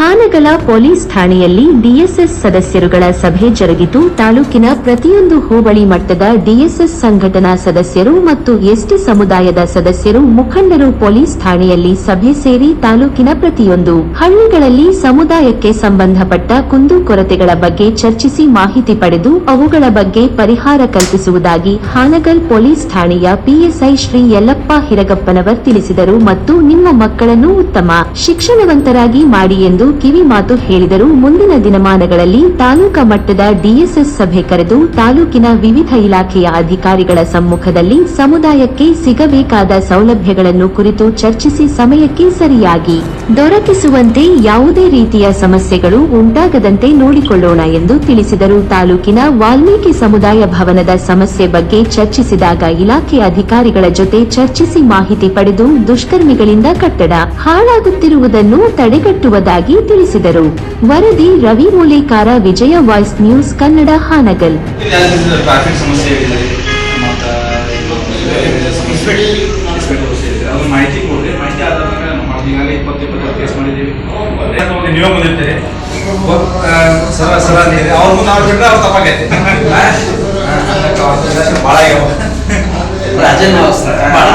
ಹಾನಗಲ police ಠಾಣೆಯಲ್ಲಿ DSS ಸದಸ್ಯರುಗಳ ಸಭೆ ಜರುಗಿತು. ತಾಲೂಕಿನ ಪ್ರತಿಯೊಂದು ಹೋಬಳಿ ಮಟ್ಟದ ಡಿಎಸ್ಎಸ್ ಸಂಘಟನಾ ಸದಸ್ಯರು ಮತ್ತು ಎಸ್ಟಿ ಸಮುದಾಯದ ಸದಸ್ಯರು ಮುಖಂಡರು ಪೊಲೀಸ್ ಠಾಣೆಯಲ್ಲಿ ಸಭೆ ಸೇರಿ ತಾಲೂಕಿನ ಪ್ರತಿಯೊಂದು ಹಳ್ಳಿಗಳಲ್ಲಿ ಸಮುದಾಯಕ್ಕೆ ಸಂಬಂಧಪಟ್ಟ ಕುಂದುಕೊರತೆಗಳ ಬಗ್ಗೆ ಚರ್ಚಿಸಿ ಮಾಹಿತಿ ಪಡೆದು ಅವುಗಳ ಬಗ್ಗೆ ಪರಿಹಾರ ಕಲ್ಪಿಸುವುದಾಗಿ ಹಾನಗಲ್ ಪೊಲೀಸ್ ಠಾಣೆಯ ಪಿಎಸ್ಐ ಶ್ರೀ ಯಲ್ಲಪ್ಪ ಹಿರಗಪ್ಪನವರ್ ತಿಳಿಸಿದರು. ಮತ್ತು ನಿಮ್ಮ ಮಕ್ಕಳನ್ನು ಉತ್ತಮ, ಶಿಕ್ಷಣವಂತರಾಗಿ ಮಾಡಿ ಎಂದು ಕಿವಿ ಮಾತು ಹೇಳಿದರು ಮುಂದಿನ ದಿನಮಾನಗಳಲ್ಲಿ ತಾಲೂಕಾ ಮಟ್ಟದ ಡಿಎಸ್ಎಸ್ ಸಭೆ ಕರೆದು ತಾಲೂಕಿನ ವಿವಿಧ ಇಲಾಖೆಯ ಅಧಿಕಾರಿಗಳ ಸಮ್ಮುಖದಲ್ಲಿ ಸಮುದಾಯಕ್ಕೆ ಸಿಗಬೇಕಾದ ಸೌಲಭ್ಯಗಳನ್ನು ಕುರಿತು ಚರ್ಚಿಸಿ ಸಮಯಕ್ಕೆ ಸರಿಯಾಗಿ ದೊರಕಿಸುವಂತೆ ಯಾವುದೇ ರೀತಿಯ ಸಮಸ್ಯೆಗಳು ಉಂಟಾಗದಂತೆ ನೋಡಿಕೊಳ್ಳೋಣ ಎಂದು ತಿಳಿಸಿದರು. ತಾಲೂಕಿನ ವಾಲ್ಮೀಕಿ ಸಮುದಾಯ ಭವನದ ಸಮಸ್ಯೆ ಬಗ್ಗೆ ಚರ್ಚಿಸಿದಾಗ ಇಲಾಖೆ ಅಧಿಕಾರಿಗಳ ಜೊತೆ ಚರ್ಚಿಸಿ ಮಾಹಿತಿ ಪಡೆದು ದುಷ್ಕರ್ಮಿಗಳಿಂದ ಕಟ್ಟಡ ಹಾಳಾಗುತ್ತಿರುವುದನ್ನು ತಡೆಗಟ್ಟುವುದಾಗಿ ತಿಳಿಸಿದರು ವರದಿ ರವಿ ಮೂಲೇಕಾರ ವಿಜಯ ವಾಯ್ಸ್ ನ್ಯೂಸ್ ಕನ್ನಡ ಹಾನಗಲ್ ಭಾಳ